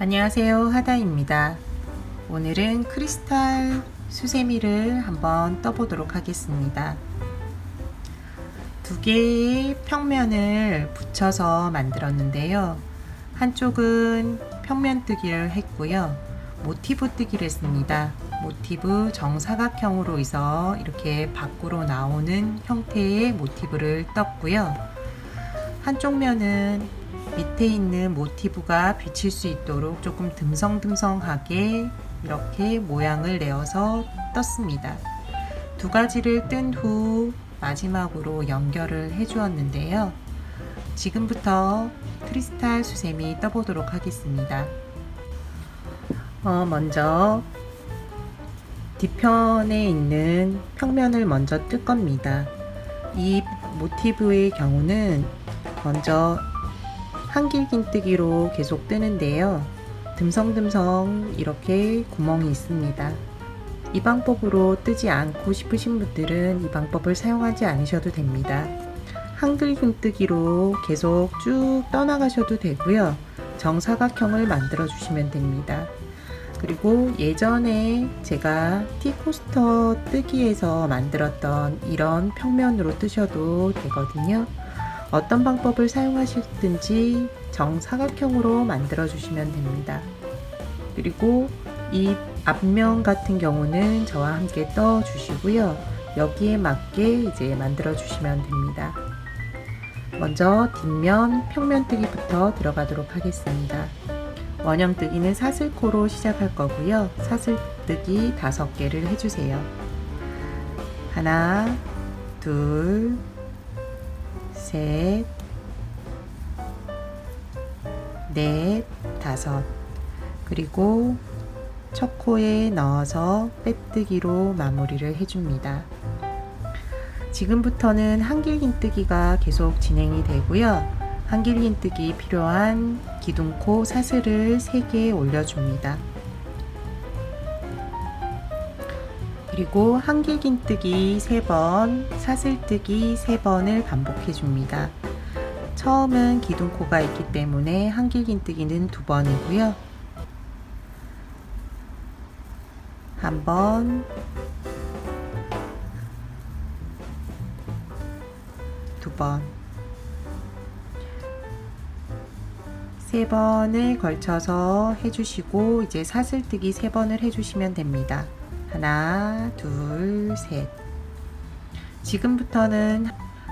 안녕하세요. 하다입니다. 오늘은 크리스탈 수세미를 한번 떠보도록 하겠습니다. 두 개의 평면을 붙여서 만들었는데요. 한쪽은 평면 뜨기를 했고요. 모티브 뜨기를 했습니다. 모티브 정사각형으로 해서 이렇게 밖으로 나오는 형태의 모티브를 떴고요. 한쪽 면은 밑에 있는 모티브가 비칠 수 있도록 조금 듬성듬성하게 이렇게 모양을 내어서 떴습니다. 두 가지를 뜬 후 마지막으로 연결을 해 주었는데요. 지금부터 크리스탈 수세미 떠보도록 하겠습니다. 어, 먼저 뒤편에 있는 평면을 먼저 뜰 겁니다. 이 모티브의 경우는 먼저 한길긴뜨기로 계속 뜨는데요. 듬성듬성 이렇게 구멍이 있습니다. 이 방법으로 뜨지 않고 싶으신 분들은 이 방법을 사용하지 않으셔도 됩니다. 한길긴뜨기로 계속 쭉 떠나가셔도 되고요. 정사각형을 만들어 주시면 됩니다. 그리고 예전에 제가 티코스터 뜨기에서 만들었던 이런 평면으로 뜨셔도 되거든요. 어떤 방법을 사용하시든지 정사각형으로 만들어 주시면 됩니다. 그리고 이 앞면 같은 경우는 저와 함께 떠 주시고요. 여기에 맞게 이제 만들어 주시면 됩니다. 먼저 뒷면 평면뜨기부터 들어가도록 하겠습니다. 원형뜨기는 사슬코로 시작할 거고요. 사슬뜨기 다섯 개를 해주세요. 하나, 둘, 셋, 넷, 다섯. 그리고 첫 코에 넣어서 빼뜨기로 마무리를 해줍니다. 지금부터는 한길긴뜨기가 계속 진행이 되고요. 한길긴뜨기 필요한 기둥코 사슬을 3개 올려줍니다. 그리고 한길긴뜨기 3번, 사슬뜨기 3번을 반복해 줍니다. 처음은 기둥코가 있기 때문에 한길긴뜨기는 2번이고요. 한 번, 두 번, 세 번을 걸쳐서 해주시고 이제 사슬뜨기 세 번을 해주시면 됩니다. 하나, 둘, 셋. 지금부터는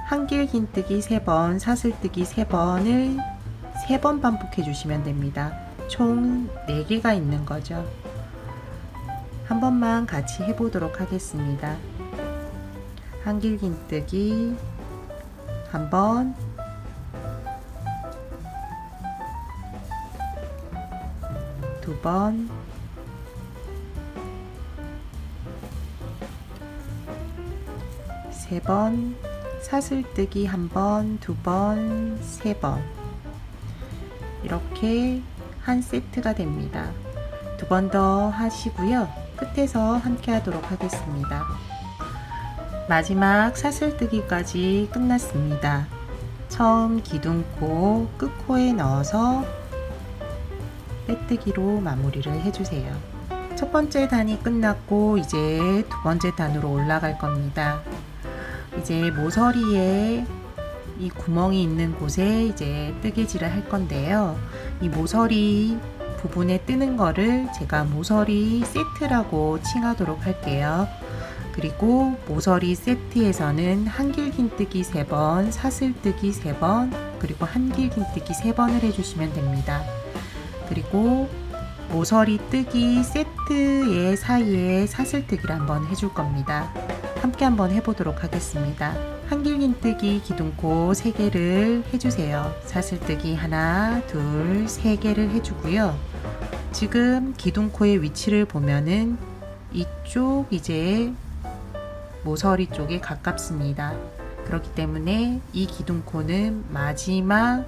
한길 긴뜨기 세 번, 사슬뜨기 세 번을 세번 반복해 주시면 됩니다. 총 4개가 있는 거죠. 한 번만 같이 해보도록 하겠습니다. 한길 긴뜨기 한 번, 두 번, 세 번, 사슬뜨기 한 번, 두 번, 세 번. 이렇게 한 세트가 됩니다. 두 번 더 하시고요. 끝에서 함께 하도록 하겠습니다. 마지막 사슬뜨기까지 끝났습니다. 처음 기둥코 끝코에 넣어서 빼뜨기로 마무리를 해주세요. 첫 번째 단이 끝났고 이제 두 번째 단으로 올라갈 겁니다. 이제 모서리에 이 구멍이 있는 곳에 이제 뜨개질을 할 건데요. 이 모서리 부분에 뜨는 거를 제가 모서리 세트라고 칭하도록 할게요. 그리고 모서리 세트에서는 한길긴뜨기 3번, 사슬뜨기 3번, 그리고 한길긴뜨기 3번을 해주시면 됩니다. 그리고 모서리 뜨기 세트의 사이에 사슬뜨기를 한번 해줄 겁니다. 함께 한번 해보도록 하겠습니다. 한길긴뜨기 기둥코 3개를 해주세요. 사슬뜨기 하나, 둘, 3개를 해주고요. 지금 기둥코의 위치를 보면은 이쪽 이제 모서리 쪽에 가깝습니다. 그렇기 때문에 이 기둥코는 마지막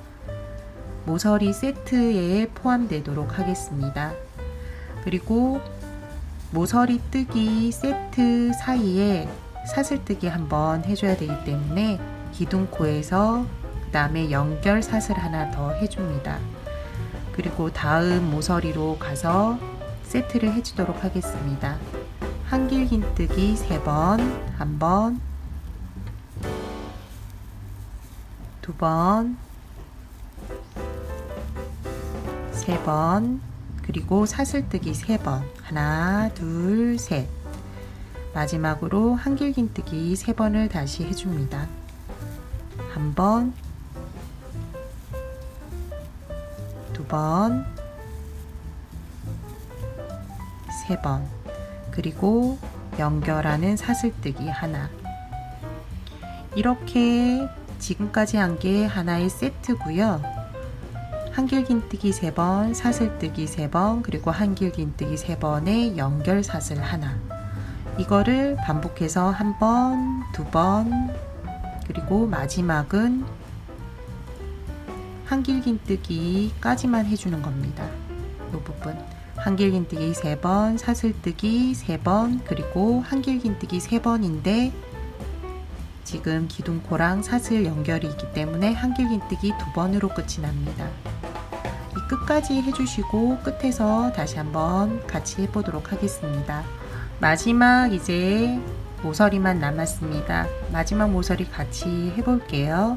모서리 세트에 포함되도록 하겠습니다. 그리고 모서리 뜨기 세트 사이에 사슬뜨기 한번 해줘야 되기 때문에 기둥코에서 그 다음에 연결 사슬 하나 더 해줍니다. 그리고 다음 모서리로 가서 세트를 해주도록 하겠습니다. 한길긴뜨기 3번, 한 번, 두 번, 세 번, 그리고 사슬뜨기 세 번. 하나, 둘, 셋. 마지막으로 한길긴뜨기 세 번을 다시 해줍니다. 한 번, 두 번, 세 번, 그리고 연결하는 사슬뜨기 하나. 이렇게 지금까지 한 게 하나의 세트고요. 한길긴뜨기 3번, 사슬뜨기 3번, 그리고 한길긴뜨기 3번의 연결 사슬 하나. 이거를 반복해서 한 번, 두 번, 그리고 마지막은 한길긴뜨기까지만 해주는 겁니다. 이 부분. 한길긴뜨기 3번, 사슬뜨기 3번, 그리고 한길긴뜨기 3번인데 지금 기둥코랑 사슬 연결이 있기 때문에 한길긴뜨기 두 번으로 끝이 납니다. 이 끝까지 해주시고 끝에서 다시 한번 같이 해보도록 하겠습니다. 마지막 이제 모서리만 남았습니다. 마지막 모서리 같이 해볼게요.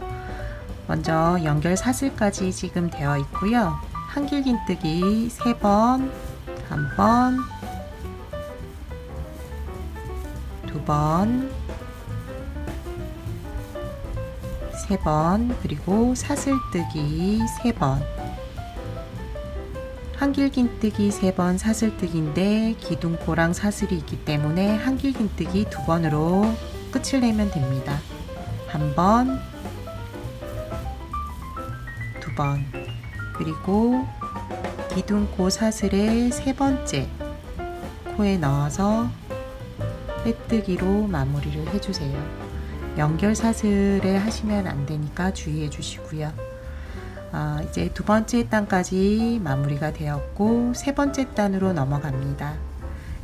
먼저 연결 사슬까지 지금 되어 있고요. 한길긴뜨기 3번, 한 번, 두 번, 세 번, 그리고 사슬뜨기 세 번. 한길긴뜨기 세번 사슬뜨기인데 기둥코랑 사슬이 있기 때문에 한길긴뜨기 두 번으로 끝을 내면 됩니다. 한 번, 두 번, 그리고 기둥코 사슬의 세 번째 코에 넣어서 빼뜨기로 마무리를 해주세요. 연결 사슬에 하시면 안 되니까 주의해 주시고요. 아, 이제 두 번째 단까지 마무리가 되었고 세 번째 단으로 넘어갑니다.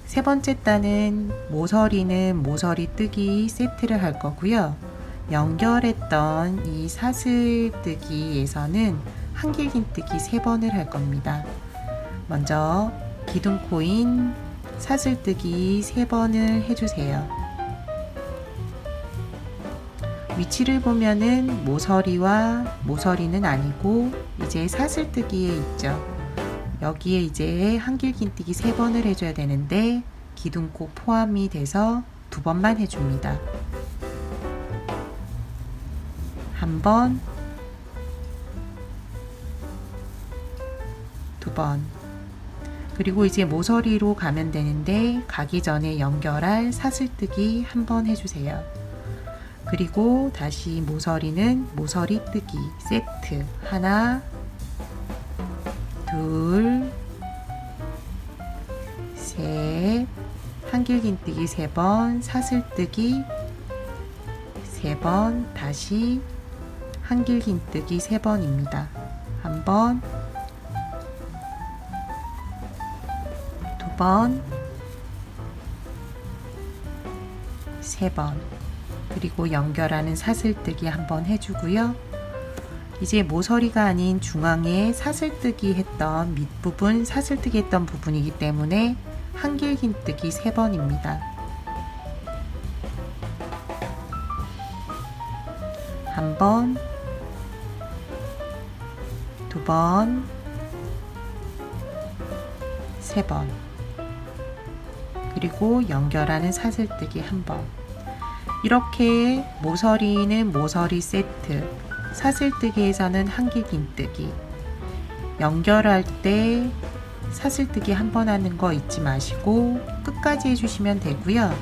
세 번째 단은 모서리는 모서리 뜨기 세트를 할 거고요. 연결했던 이 사슬 뜨기에서는 한길긴뜨기 세 번을 할 겁니다. 먼저 기둥코인 사슬뜨기 세 번을 해주세요. 위치를 보면은 모서리와 모서리는 아니고 이제 사슬뜨기에 있죠. 여기에 이제 한길긴뜨기 세 번을 해줘야 되는데 기둥코 포함이 돼서 두 번만 해줍니다. 한 번, 두 번. 그리고 이제 모서리로 가면 되는데 가기 전에 연결할 사슬뜨기 한 번 해주세요. 그리고 다시 모서리는 모서리 뜨기 세트 하나 둘셋 한길긴뜨기 세번 사슬뜨기 세번 다시 한길긴뜨기 세 번입니다. 한 번, 두 번, 세 번. 그리고 연결하는 사슬뜨기 한번 해주고요. 이제 모서리가 아닌 중앙에 사슬뜨기 했던 밑부분 사슬뜨기 했던 부분이기 때문에 한길긴뜨기 3번입니다. 한 번, 두 번, 세 번, 그리고 연결하는 사슬뜨기 한 번. 이렇게 모서리는 모서리 세트, 사슬뜨기에서는 한길긴뜨기, 연결할 때 사슬뜨기 한 번 하는 거 잊지 마시고 끝까지 해주시면 되고요.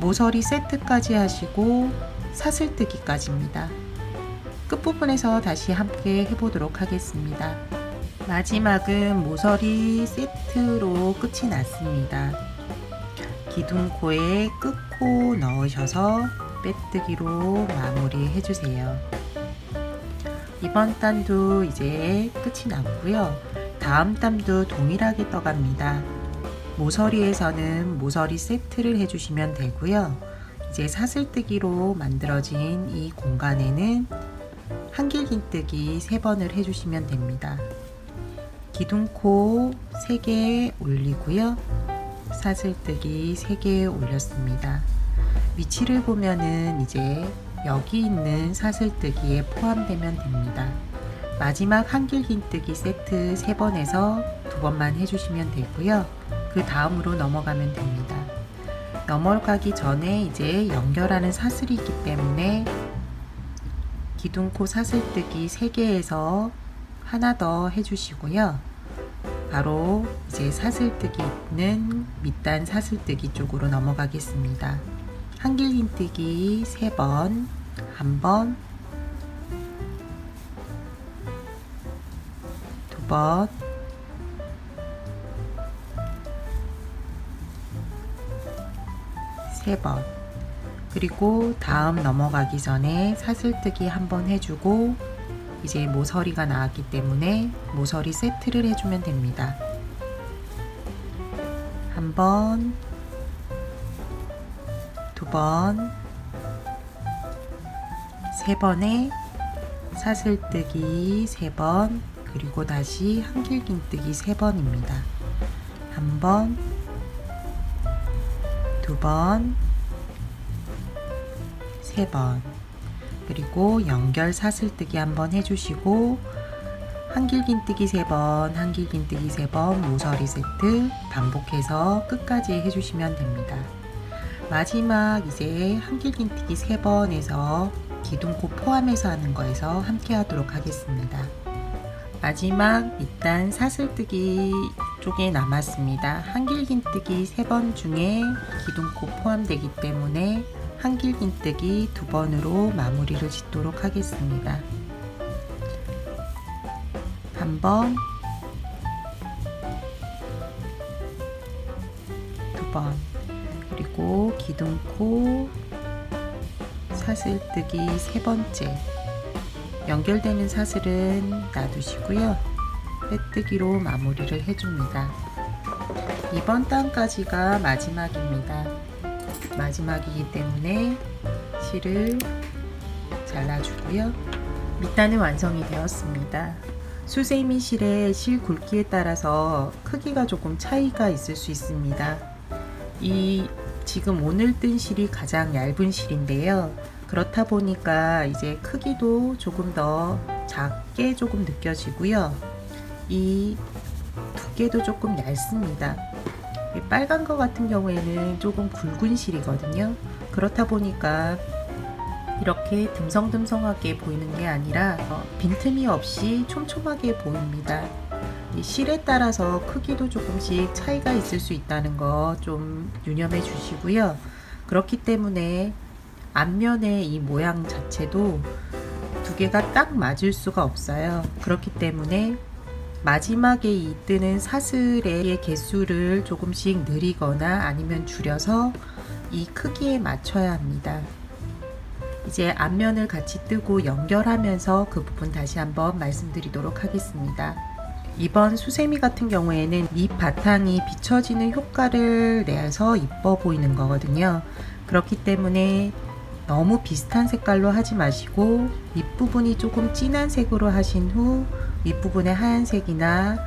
모서리 세트까지 하시고 사슬뜨기까지입니다. 끝부분에서 다시 함께 해보도록 하겠습니다. 마지막은 모서리 세트로 끝이 났습니다. 기둥코에 끝코 넣으셔서 빼뜨기로 마무리 해주세요. 이번 단도 이제 끝이 났고요. 다음 단도 동일하게 떠갑니다. 모서리에서는 모서리 세트를 해주시면 되고요. 이제 사슬뜨기로 만들어진 이 공간에는 한길긴뜨기 3번을 해주시면 됩니다. 기둥코 3개 올리고요. 사슬뜨기 3개 올렸습니다. 위치를 보면은 이제 여기 있는 사슬뜨기에 포함되면 됩니다. 마지막 한길긴뜨기 세트 3번에서 2번만 해주시면 되고요. 그 다음으로 넘어가면 됩니다. 넘어가기 전에 이제 연결하는 사슬이 있기 때문에 기둥코 사슬뜨기 3개에서 하나 더 해주시고요. 바로 이제 사슬뜨기 있는 밑단 사슬뜨기 쪽으로 넘어가겠습니다. 한길긴뜨기 3번, 한 번, 두 번, 세 번. 그리고 다음 넘어가기 전에 사슬뜨기 한번 해주고 이제 모서리가 나왔기 때문에 모서리 세트를 해주면 됩니다. 한 번, 두 번, 세 번에 사슬뜨기 세 번, 그리고 다시 한길긴뜨기 세 번입니다. 한 번, 두 번, 세 번. 그리고 연결 사슬뜨기 한번 해주시고 한길긴뜨기 세 번, 한길긴뜨기 세 번, 모서리 세트 반복해서 끝까지 해주시면 됩니다. 마지막 이제 한길긴뜨기 세 번에서 기둥코 포함해서 하는 거에서 함께 하도록 하겠습니다. 마지막 밑단 사슬뜨기 쪽에 남았습니다. 한길긴뜨기 세번 중에 기둥코 포함되기 때문에 한길긴뜨기 두 번으로 마무리를 짓도록 하겠습니다. 한 번, 두 번, 그리고 기둥코 사슬뜨기 세 번째 연결되는 사슬은 놔두시고요. 빼뜨기로 마무리를 해줍니다. 이번 단까지가 마지막입니다. 마지막이기 때문에 실을 잘라주고요. 밑단은 완성이 되었습니다. 수세미 실의 실 굵기에 따라서 크기가 조금 차이가 있을 수 있습니다. 이 지금 오늘 뜬 실이 가장 얇은 실인데요. 그렇다 보니까 이제 크기도 조금 더 작게 조금 느껴지고요. 이 두께도 조금 얇습니다. 이 빨간 거 같은 경우에는 조금 굵은 실이거든요. 그렇다 보니까 이렇게 듬성듬성하게 보이는 게 아니라 어, 빈틈이 없이 촘촘하게 보입니다. 이 실에 따라서 크기도 조금씩 차이가 있을 수 있다는 거 좀 유념해 주시고요. 그렇기 때문에 앞면의 이 모양 자체도 두 개가 딱 맞을 수가 없어요. 그렇기 때문에 마지막에 이 뜨는 사슬의 개수를 조금씩 늘리거나 아니면 줄여서 이 크기에 맞춰야 합니다. 이제 앞면을 같이 뜨고 연결하면서 그 부분 다시 한번 말씀드리도록 하겠습니다. 이번 수세미 같은 경우에는 잎 바탕이 비춰지는 효과를 내서 이뻐 보이는 거거든요. 그렇기 때문에 너무 비슷한 색깔로 하지 마시고 윗부분이 조금 진한 색으로 하신 후 윗부분의 하얀색이나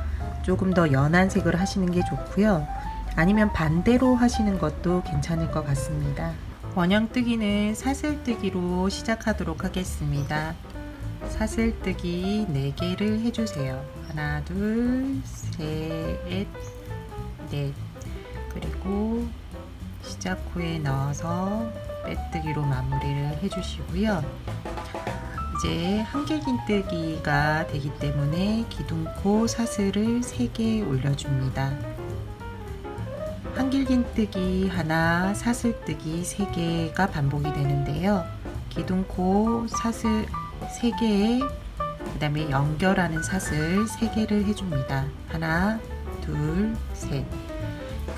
조금 더 연한 색으로 하시는 게 좋고요. 아니면 반대로 하시는 것도 괜찮을 것 같습니다. 원형뜨기는 사슬뜨기로 시작하도록 하겠습니다. 사슬뜨기 4개를 해주세요. 하나, 둘, 셋, 넷. 그리고 시작 후에 넣어서 빼뜨기로 마무리를 해주시고요. 이제 한길긴뜨기가 되기 때문에 기둥코 사슬을 3개 올려줍니다. 한길긴뜨기 하나, 사슬뜨기 3개가 반복이 되는데요. 기둥코 사슬 3개에 그 다음에 연결하는 사슬 3개를 해줍니다. 하나, 둘, 셋.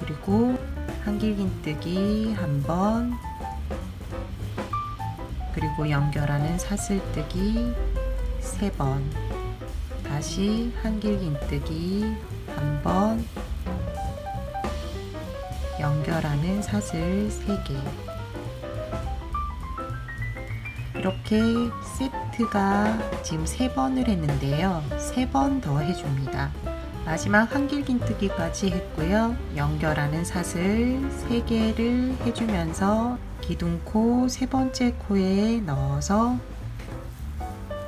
그리고 한길긴뜨기 한 번, 그리고 연결하는 사슬뜨기 세 번, 다시 한길긴뜨기 한 번, 연결하는 사슬 세 개. 이렇게 세트가 지금 세 번을 했는데요. 세번더 해줍니다. 마지막 한길긴뜨기까지 했고요. 연결하는 사슬 3개를 해주면서 기둥코 세 번째 코에 넣어서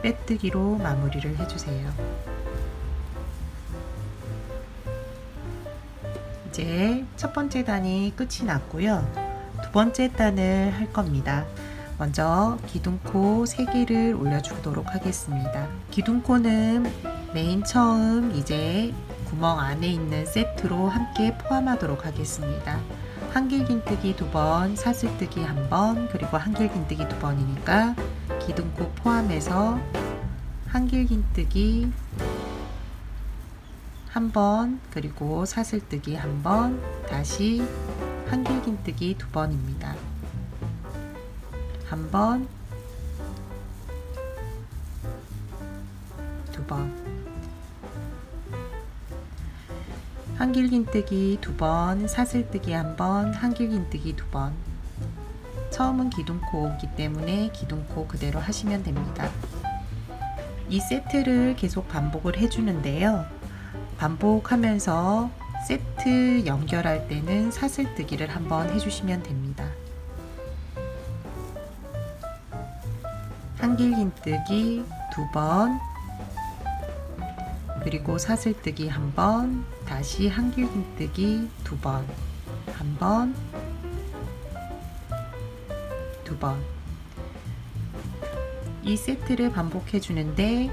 빼뜨기로 마무리를 해주세요. 이제 첫 번째 단이 끝이 났고요. 두 번째 단을 할 겁니다. 먼저 기둥코 3개를 올려주도록 하겠습니다. 기둥코는 맨 처음 이제 구멍 안에 있는 세트로 함께 포함하도록 하겠습니다. 한길긴뜨기 두 번, 사슬뜨기 한 번, 그리고 한길긴뜨기 두 번이니까 기둥코 포함해서 한길긴뜨기 한 번, 그리고 사슬뜨기 한 번, 다시 한길긴뜨기 두 번입니다. 한 번, 두 번. 한길긴뜨기 두 번, 사슬뜨기 한 번, 한길긴뜨기 두 번. 처음은 기둥코이기 때문에 기둥코 그대로 하시면 됩니다. 이 세트를 계속 반복을 해주는데요. 반복하면서 세트 연결할 때는 사슬뜨기를 한번 해주시면 됩니다. 한길긴뜨기 두 번, 그리고 사슬뜨기 한 번, 다시 한길긴뜨기 두 번, 한 번, 두 번. 이 세트를 반복해 주는데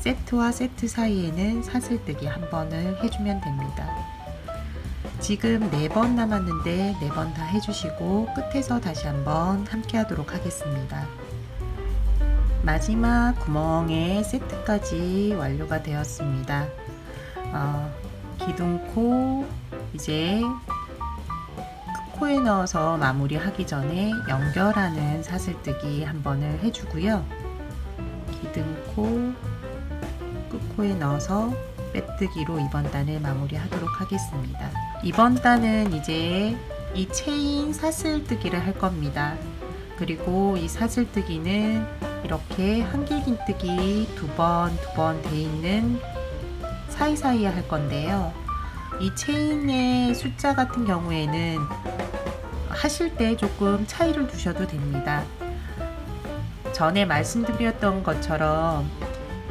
세트와 세트 사이에는 사슬뜨기 한 번을 해주면 됩니다. 지금 네 번 남았는데 네 번 다 해주시고 끝에서 다시 한번 함께 하도록 하겠습니다. 마지막 구멍의 세트까지 완료가 되었습니다. 어, 기둥코 이제 코에 넣어서 마무리하기 전에 연결하는 사슬뜨기 한 번을 해주고요. 기둥코 끝코에 넣어서 빼뜨기로 이번 단을 마무리하도록 하겠습니다. 이번 단은 이제 이 체인 사슬뜨기를 할 겁니다. 그리고 이 사슬뜨기는 이렇게 한길긴뜨기 두 번, 두 번 돼 있는 사이사이에 할 건데요. 이 체인의 숫자 같은 경우에는 하실 때 조금 차이를 두셔도 됩니다. 전에 말씀드렸던 것처럼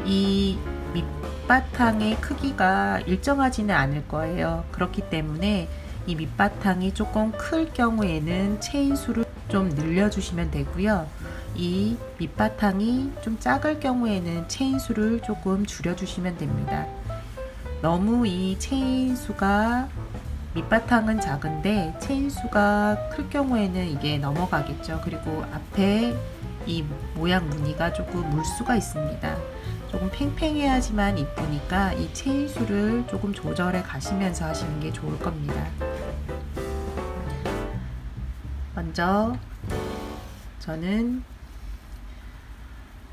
이 밑바탕의 크기가 일정하지는 않을 거예요. 그렇기 때문에 이 밑바탕이 조금 클 경우에는 체인 수를 좀 늘려주시면 되고요. 이 밑바탕이 좀 작을 경우에는 체인 수를 조금 줄여주시면 됩니다. 너무 이 체인 수가 밑바탕은 작은데 체인 수가 클 경우에는 이게 넘어가겠죠. 그리고 앞에 이 모양 무늬가 조금 물수가 있습니다. 조금 팽팽해야지만 이쁘니까 이 체인 수를 조금 조절해 가시면서 하시는 게 좋을 겁니다. 먼저 저는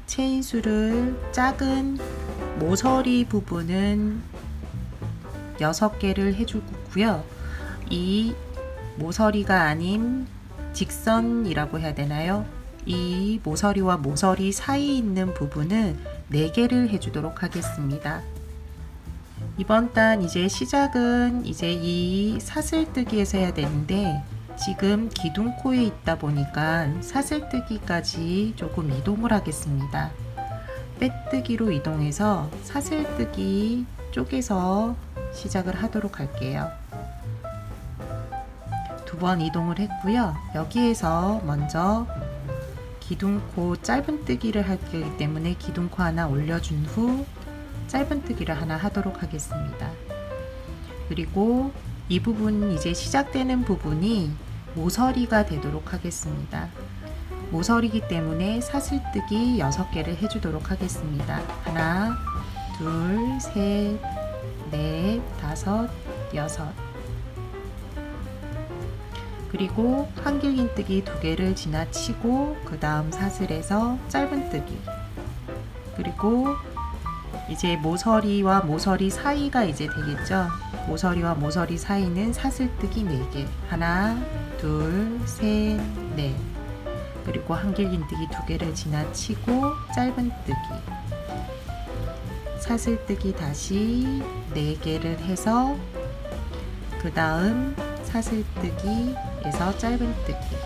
체인 수를 작은 모서리 부분은 6개를 해주고요. 이 모서리가 아닌 직선이라고 해야 되나요? 이 모서리와 모서리 사이에 있는 부분은 4개를 해주도록 하겠습니다. 이번 단 이제 시작은 이제 이 사슬뜨기에서 해야 되는데 지금 기둥코에 있다 보니까 사슬뜨기까지 조금 이동을 하겠습니다. 빼뜨기로 이동해서 사슬뜨기 쪽에서 시작을 하도록 할게요. 두 번 이동을 했고요. 여기에서 먼저 기둥코 짧은뜨기를 할 거기 때문에 기둥코 하나 올려준 후 짧은뜨기를 하나 하도록 하겠습니다. 그리고 이 부분 이제 시작되는 부분이 모서리가 되도록 하겠습니다. 모서리기 때문에 사슬뜨기 6개를 해주도록 하겠습니다. 하나, 둘, 셋, 넷, 다섯, 여섯. 그리고 한길긴뜨기 두 개를 지나치고 그 다음 사슬에서 짧은뜨기. 그리고 이제 모서리와 모서리 사이가 이제 되겠죠. 모서리와 모서리 사이는 사슬뜨기 4개. 하나, 둘, 셋, 넷. 그리고 한길긴뜨기 두 개를 지나치고 짧은뜨기. 사슬뜨기 다시 4개를 해서 그 다음 사슬뜨기에서 짧은뜨기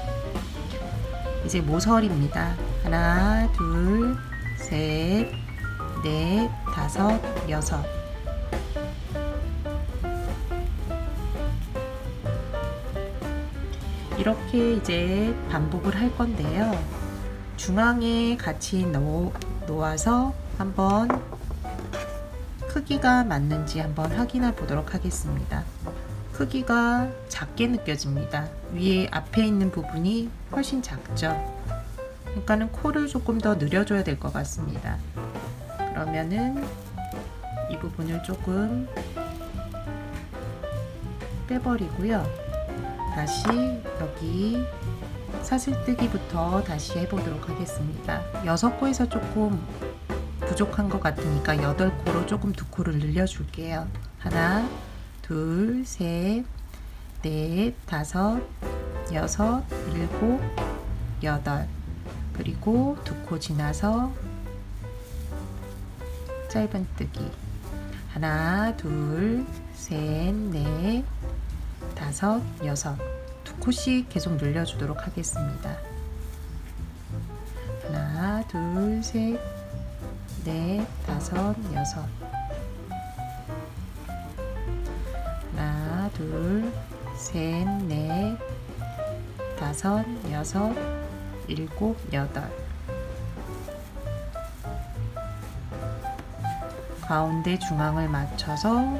이제 모서리입니다. 하나, 둘, 셋, 넷, 다섯, 여섯 이렇게 이제 반복을 할 건데요. 중앙에 같이 놓, 놓아서 한번 크기가 맞는지 한번 확인해 보도록 하겠습니다. 크기가 작게 느껴집니다. 위에 앞에 있는 부분이 훨씬 작죠. 그러니까는 코를 조금 더 늘려줘야 될 것 같습니다. 그러면은 이 부분을 조금 빼버리고요. 다시 여기 사슬뜨기부터 다시 해보도록 하겠습니다. 여섯 코에서 조금 부족한 것 같으니까 여덟 코로 조금 두 코를 늘려줄게요. 하나, 둘, 셋, 넷, 다섯, 여섯, 일곱, 여덟. 그리고 두코 지나서 짧은 뜨기. 하나, 둘, 셋, 넷, 다섯, 여섯. 두 코씩 계속 늘려주도록 하겠습니다. 하나, 둘, 셋, 넷, 다섯, 여섯. 하나, 둘, 셋, 넷, 다섯, 여섯, 일곱, 여덟. 가운데 중앙을 맞춰서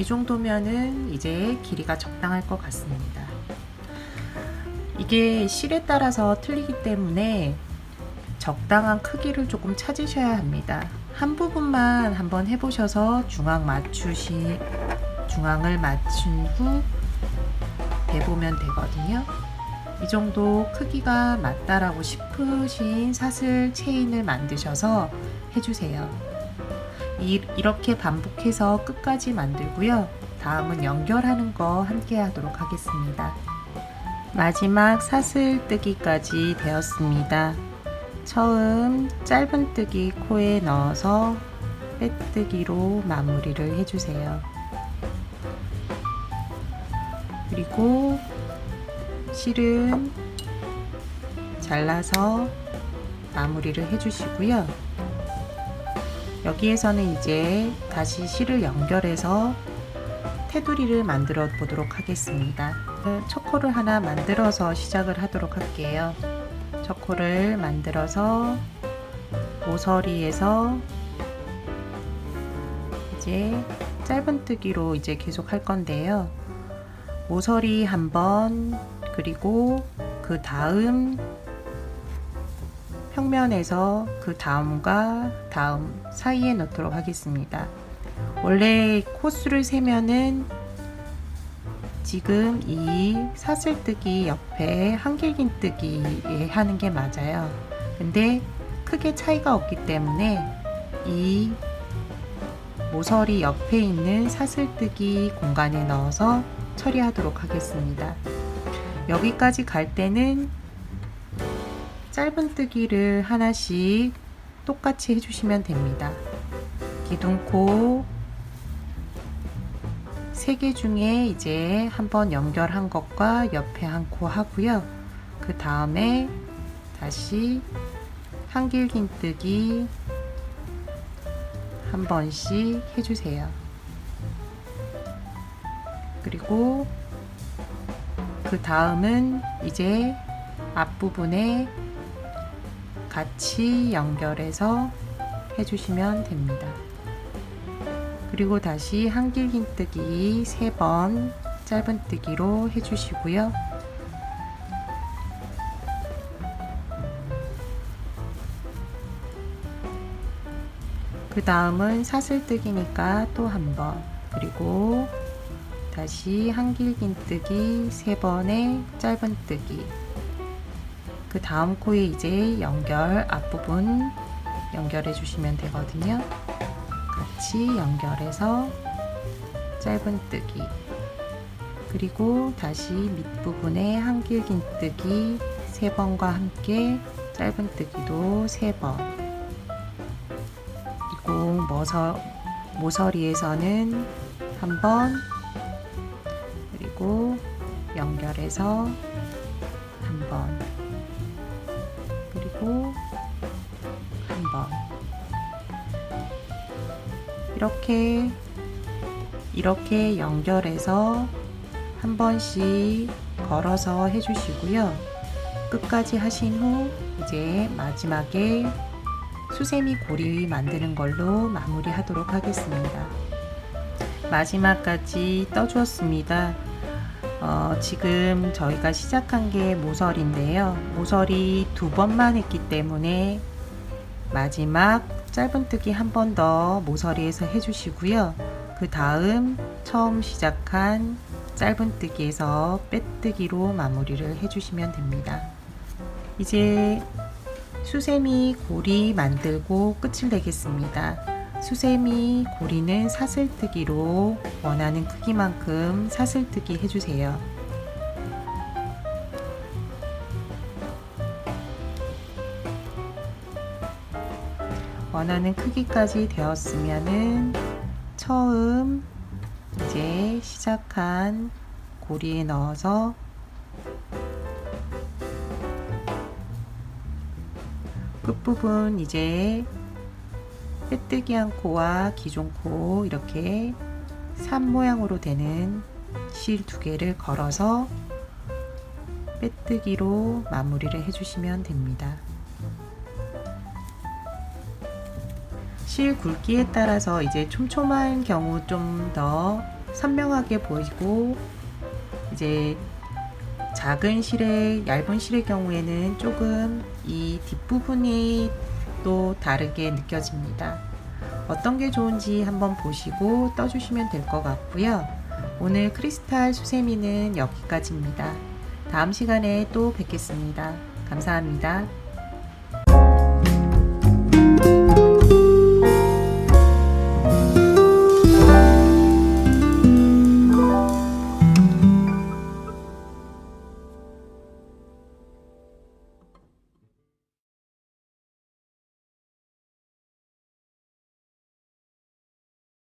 이 정도면은 이제 길이가 적당할 것 같습니다. 이게 실에 따라서 틀리기 때문에 적당한 크기를 조금 찾으셔야 합니다. 한 부분만 한번 해보셔서 중앙 맞추시 중앙을 맞춘 후 대보면 되거든요. 이 정도 크기가 맞다라고 싶으신 사슬 체인을 만드셔서 해주세요. 이, 이렇게 반복해서 끝까지 만들고요. 다음은 연결하는 거 함께 하도록 하겠습니다. 마지막 사슬뜨기까지 되었습니다. 처음 짧은뜨기 코에 넣어서 빼뜨기로 마무리를 해주세요. 그리고 실은 잘라서 마무리를 해주시고요. 여기에서는 이제 다시 실을 연결해서 테두리를 만들어 보도록 하겠습니다. 초코를 하나 만들어서 시작을 하도록 할게요. 초코를 만들어서 모서리에서 이제 짧은뜨기로 이제 계속 할 건데요. 모서리 한 번, 그리고 그 다음 평면에서 그 다음과 다음 사이에 넣도록 하겠습니다. 원래 코수를 세면은 지금 이 사슬뜨기 옆에 한길긴뜨기에 하는 게 맞아요. 근데 크게 차이가 없기 때문에 이 모서리 옆에 있는 사슬뜨기 공간에 넣어서 처리하도록 하겠습니다. 여기까지 갈 때는 짧은뜨기를 하나씩 똑같이 해주시면 됩니다. 기둥코 3개 중에 이제 한번 연결한 것과 옆에 한 코 하고요. 그 다음에 다시 한길긴뜨기 한 번씩 해주세요. 그리고 그 다음은 이제 앞부분에 같이 연결해서 해주시면 됩니다. 그리고 다시 한길긴뜨기 3번 짧은뜨기로 해주시고요. 그 다음은 사슬뜨기니까 또 한 번 그리고 다시 한길긴뜨기 3번의 짧은뜨기 그 다음 코에 이제 연결 앞부분 연결해 주시면 되거든요. 같이 연결해서 짧은뜨기. 그리고 다시 밑부분에 한길 긴뜨기 3번과 함께 짧은뜨기도 3번. 모서, 모서리에서는 한 번, 그리고 연결해서 이렇게, 이렇게 연결해서 한 번씩 걸어서 해주시고요. 끝까지 하신 후 이제 마지막에 수세미 고리 만드는 걸로 마무리 하도록 하겠습니다. 마지막까지 떠주었습니다. 어, 지금 저희가 시작한 게 모서리인데요. 모서리 두 번만 했기 때문에 마지막 짧은뜨기 한 번 더 모서리에서 해주시고요. 그 다음 처음 시작한 짧은뜨기에서 빼뜨기로 마무리를 해주시면 됩니다. 이제 수세미 고리 만들고 끝을 내겠습니다. 수세미 고리는 사슬뜨기로 원하는 크기만큼 사슬뜨기 해주세요. 원하는 크기까지 되었으면은 처음 이제 시작한 고리에 넣어서 끝부분 이제 빼뜨기한 코와 기존 코 이렇게 산 모양으로 되는 실 두 개를 걸어서 빼뜨기로 마무리를 해주시면 됩니다. 실 굵기에 따라서 이제 촘촘한 경우 좀 더 선명하게 보이고 이제 작은 실의 얇은 실의 경우에는 조금 이 뒷부분이 또 다르게 느껴집니다. 어떤 게 좋은지 한번 보시고 떠주시면 될 것 같고요. 오늘 크리스탈 수세미는 여기까지입니다. 다음 시간에 또 뵙겠습니다. 감사합니다.